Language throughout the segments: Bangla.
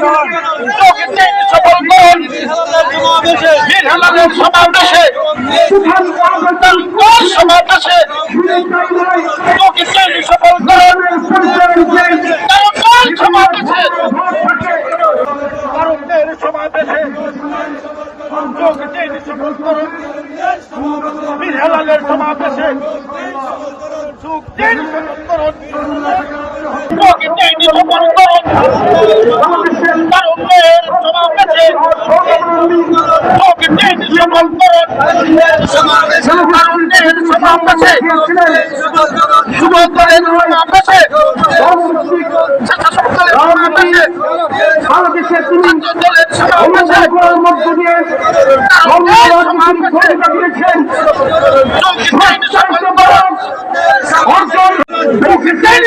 সমাবেশে সমাবেশে সফল করেন। সমাবেশে সমাবেশে সফল করেন। বীর হেলালের সমাবেশে সফল করুন। করেন তারুণ্যের সমাবেশে সফল করেন তারুণ্যের সমাবেশে যুবকদের সমাবেশে স্বেচ্ছাসেবকদের সমাবেশে বাংলাদেশের ছাত্রদলের সমাবেশে মধ্য দিয়ে দিয়েছেন সফল করুন অর্জন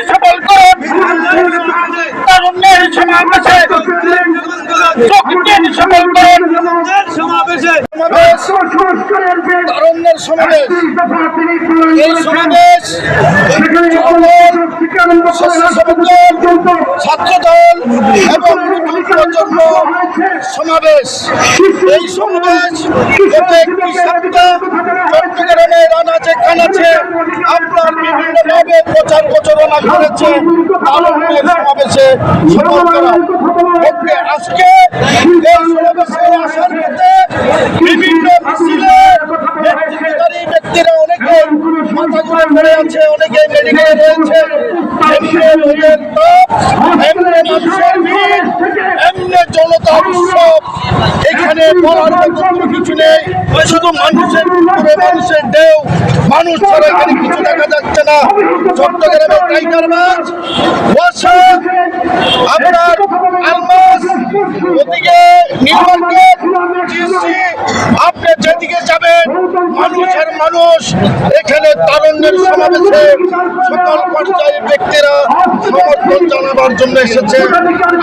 সফল করুন তারুণ্যের সমাবেশে। চোখের সফল করুন সমাবেশে তারুণ্যের সমাবেশ। এই সমাবেশ। ছাত্রদল এবং প্রজন্ম সমাবেশ। এই সমাবেশ চট্টগ্রামের আনাচে কানাচে আপনার বিভিন্নভাবে প্রচারণা করেছে সমাবেশে আজকে এই সমাবেশে বিভিন্ন মিছিলে ব্যক্তিরা অনেকে মাথা ঘুরে আছে, অনেকে রয়েছে এমনি মানুষের ভিড়, এমনি জনতা উৎসব। বলার মানুষের ঢেউ। মানুষ ছাড়া এখানে কিছু দেখা যাচ্ছে না। চট্টগ্রামের টাইগার মাছ ওয়াসা আপনার আলমাস, ওদিকে জিসি আপনি যেদিকে যাবেন, মানুষের মানুষ, এখানে তারুণ্যের সমাবেশে সকল পর্যায়ের ব্যক্তিরা সমর্থন জানাবার জন্য এসেছে।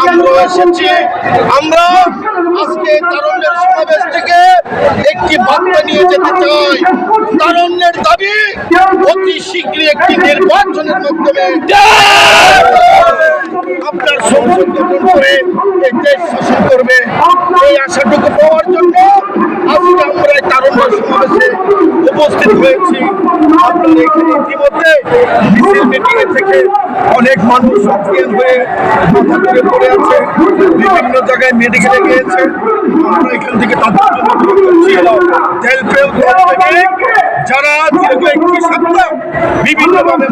আমরাও এসেছি। আমরা আজকে তারুণ্যের সমাবেশ থেকে একটি বার্তা নিয়ে যেতে চাই। তারুণ্যের দাবি, অতি শীঘ্রই একটি নির্বাচনের মাধ্যমে আপনার সংসদ গঠন করে এই দেশ শাসন করবে। এই আশাটুকু পাওয়ার জন্য আজকে আমরা এই তারুণ্য সমাবেশে উপস্থিত হয়েছি। এখানে ইতিমধ্যে মিছিল থেকে অনেক মানুষ অজ্ঞান হয়ে পড়ে আছে। বিভিন্ন জায়গায় মেডিকেলে গিয়েছে। আমরা এখান থেকে তাদের যারা দীর্ঘ বিভিন্নভাবে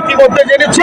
ইতিমধ্যে জেনেছি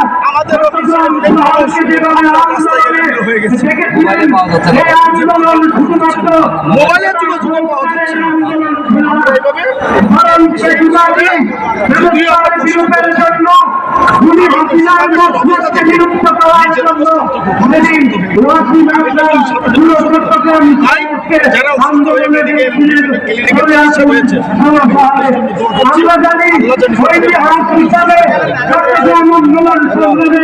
মোবাইলে যুগে যুগে পাওয়া যাচ্ছে হতে জন্য উনি হাসিনার মধ্যে বিলুপ্ত করার জন্য উনি চট্টগ্রাম যারা অসুস্থ হয়ে মেডিকেল ক্লিনিকে চিকিৎসা হয়েছে আমরা জানি ঐতিহাসিক হিসাবে চট্টগ্রাম আন্দোলন সংগ্রামে